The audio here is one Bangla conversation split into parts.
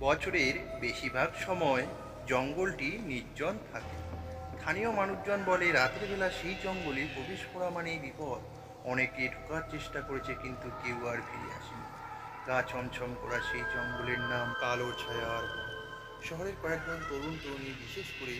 বছরের বেশিরভাগ সময় জঙ্গলটি নির্জন থাকে। স্থানীয় মানুষজন বলে রাতের বেলা সেই জঙ্গলে প্রবেশ করা মানেই বিপদ। অনেকে ঢোকার চেষ্টা করেছে কিন্তু কেউ আর ফিরে আসেনি। গা ছমছম করা সেই জঙ্গলের নাম কালো ছায়ার। শহরের কয়েকজন তরুণ তরুণী, বিশেষ করে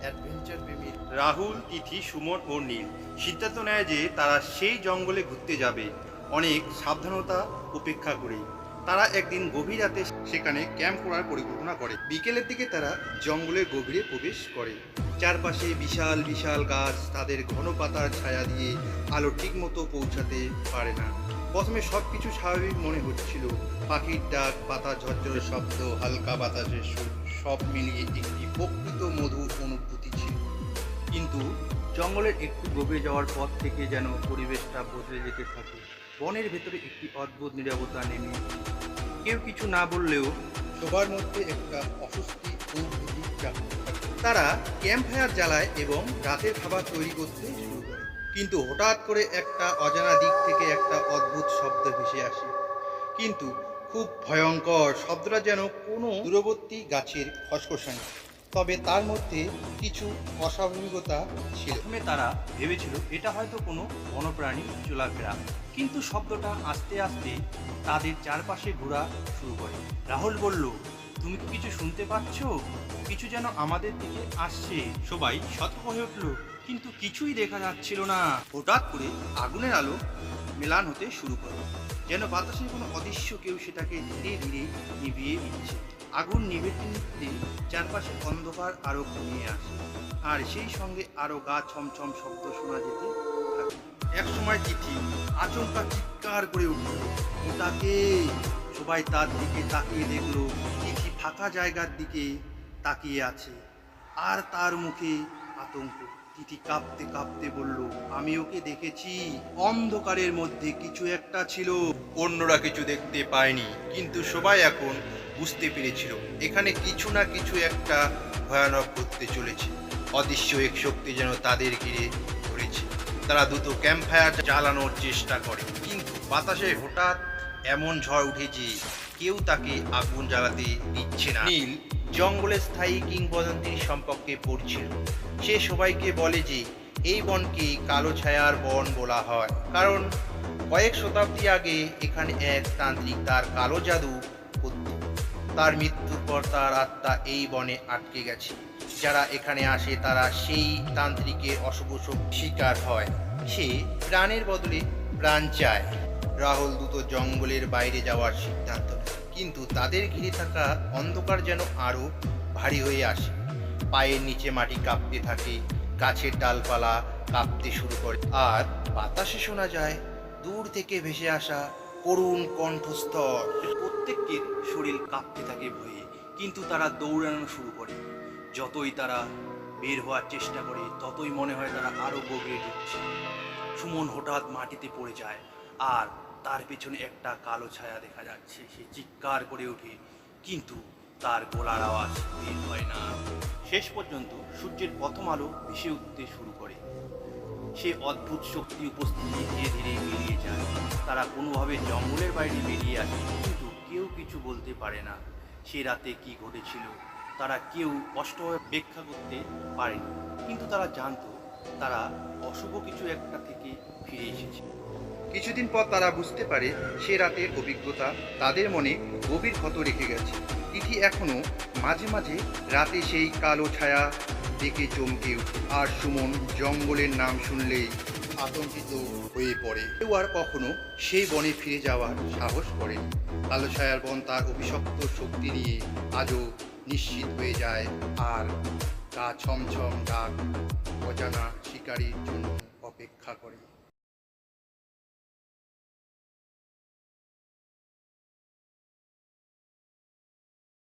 অ্যাডভেঞ্চার প্রেমী রাহুল, তিথি, সুমন ও নীল, সিদ্ধান্ত নেয় যে তারা সেই জঙ্গলে ঘুরতে যাবে। অনেক সাবধানতা উপেক্ষা করে তারা একদিন গভীর রাতে সেখানে ক্যাম্প করার পরিকল্পনা করে। বিকেলের দিকে তারা জঙ্গলের গভীরে প্রবেশ করে। চারপাশে বিশাল বিশাল গাছ, তাদের ঘন পাতার ছায়া দিয়ে আলো ঠিকমতো পৌঁছাতে পারে না। প্রথমে সব কিছু স্বাভাবিক মনে হচ্ছিল। পাখির ডাক, পাতা ঝরঝরে শব্দ, হালকা বাতাসের সুর, সব মিলিয়ে একটি প্রকৃত মধুর অনুভূতি ছিল। কিন্তু জঙ্গলের একটু গভীরে যাওয়ার পর থেকে যেন পরিবেশটা বদলে যেতে থাকে। বনের ভেতরে একটি অদ্ভুত নিরবতা নেমে। কেউ কিছু না বললেও সবার মধ্যে একটা অস্বস্তি ও ভীতি চাপ থাকে। তারা ক্যাম্প ফায়ার জ্বালায় এবং রাতের খাবার তৈরি করতে শুরু করে। কিন্তু হঠাৎ করে একটা অজানা দিক থেকে একটা অদ্ভুত শব্দ ভেসে আসে। কিন্তু খুব ভয়ঙ্কর শব্দটা যেন কোনো দূরবর্তী গাছের খসখসানি। তবে তার মধ্যে কিছু অস্বাভাবিকতা ছিল। প্রথমে তারা ভেবেছিল এটা হয়তো কোনো বনপ্রাণী চলাফেরা, কিন্তু শব্দটা আস্তে আস্তে তাদের চারপাশে ঘোরা শুরু করে। রাহুল বলল, তুমি কি কিছু শুনতে পাচ্ছ? কিছু যেন আমাদের দিকে আসছে। সবাই সতর্ক হয়ে উঠল, কিন্তু কিছুই দেখা যাচ্ছিল না। হঠাৎ করে আগুনের আলো মেলান হতে শুরু করে যেন বাতাসে কোনো অদৃশ্য কেউ সেটাকে ধীরে ধীরে নিভিয়ে দিচ্ছে। আগুন নিভেতে চারপাশে অন্ধকার আরও ঘনিয়ে আসে। আর সেই সঙ্গে আরও গা ছমছম শব্দ শোনা যেতে এক সময় চিঠি, আচমকা চিৎকার করে উঠল। তাকে সবাই তার দিকে তাকিয়ে দেখল, চিঠি ফাঁকা জায়গার দিকে তাকিয়ে আছে। আর তার মুখে আতঙ্ক। তিথি কাঁপতে কাঁপতে বলল, আমি ওকে দেখেছি। অন্ধকারের মধ্যে কিছু একটা ছিল। অন্যরা কিছু দেখতে পায়নি, কিন্তু সবাই এখন বুঝতে পেরেছিল, এখানে কিছু না কিছু একটা ভয়ানক করতে চলেছে। অদৃশ্য এক শক্তি যেন তাদের ঘিরে ধরেছে। তারা দ্রুত ক্যাম্প ফায়ার জ্বালানোর চেষ্টা করে, কিন্তু বাতাসে হঠাৎ এমন ঝড় উঠেছে কেউ তাকে আগুন জ্বালাতে দিচ্ছে না। নীল। জঙ্গলে স্থায়ী কিংবদন্তির সম্পর্কে পড়ছিল সে সবাইকে বলে যে এই বনকে কালো ছায়ার বন বলা হয়। কারণ কয়েক শতাব্দী আগে এখানে এক তান্ত্রিক তার কালো জাদু করত। তার মৃত্যুর পর তার আত্মা এই বনে আটকে গেছে। যারা এখানে আসে তারা সেই তান্ত্রিকের অশুভ শিকার হয়। সে প্রাণের বদলে প্রাণ চায়। রাহুল দ্রুত জঙ্গলের বাইরে যাওয়ার সিদ্ধান্ত কিন্তু তাদের ঘিরে থাকা অন্ধকার যেন আরও ভারী হয়ে আসে। পায়ের নিচে মাটি কাঁপতে থাকে, গাছের ডালপালা কাঁপতে শুরু করে। আর বাতাসে শোনা যায়, দূর থেকে ভেসে আসা করুণ কণ্ঠস্তর প্রত্যেকের শরীর কাঁপতে থাকে ভয়ে, কিন্তু তারা দৌড়ানো শুরু করে। যতই তারা বের হওয়ার চেষ্টা করে, ততই মনে হয় তারা আরও গভীরে ঢুকছে। সুমন হঠাৎ মাটিতে পড়ে যায়, আর তার পেছনে একটা কালো ছায়া দেখা যাচ্ছে। সে চিৎকার করে ওঠে, কিন্তু তার গলার আওয়াজ বের হয় না। শেষ পর্যন্ত সূর্যের প্রথম আলো ভেসে উঠতে শুরু করে। সে অদ্ভুত শক্তি উপস্থিতি ধীরে ধীরে বেরিয়ে যায়। তারা কোনোভাবে জঙ্গলের বাইরে বেরিয়ে আসে, কিন্তু কেউ কিছু বলতে পারে না। সে রাতে কি ঘটেছিল, তারা কেউ স্পষ্টভাবে ব্যাখ্যা করতে পারেনি। কিন্তু তারা জানত, তারা অশুভ কিছু একটা থেকে ফিরে এসেছে। কিছুদিন পর তারা বুঝতে পারে সে রাতের অভিজ্ঞতা তাদের মনে গভীর ক্ষত রেখে গেছে। তিথি এখনও মাঝে মাঝে রাতে সেই কালো ছায়া দেখে চমকে ওঠে। আর সুমন জঙ্গলের নাম শুনলেই আতঙ্কিত হয়ে পড়ে। কেউ আর কখনো সেই বনে ফিরে যাওয়ার সাহস করে কালো ছায়ার বন তার অভিশপ্ত শক্তি নিয়ে আজও নিশ্চিত হয়ে যায়। আর গা ছমছম ডাক অজানা শিকারীর জন্য অপেক্ষা করে।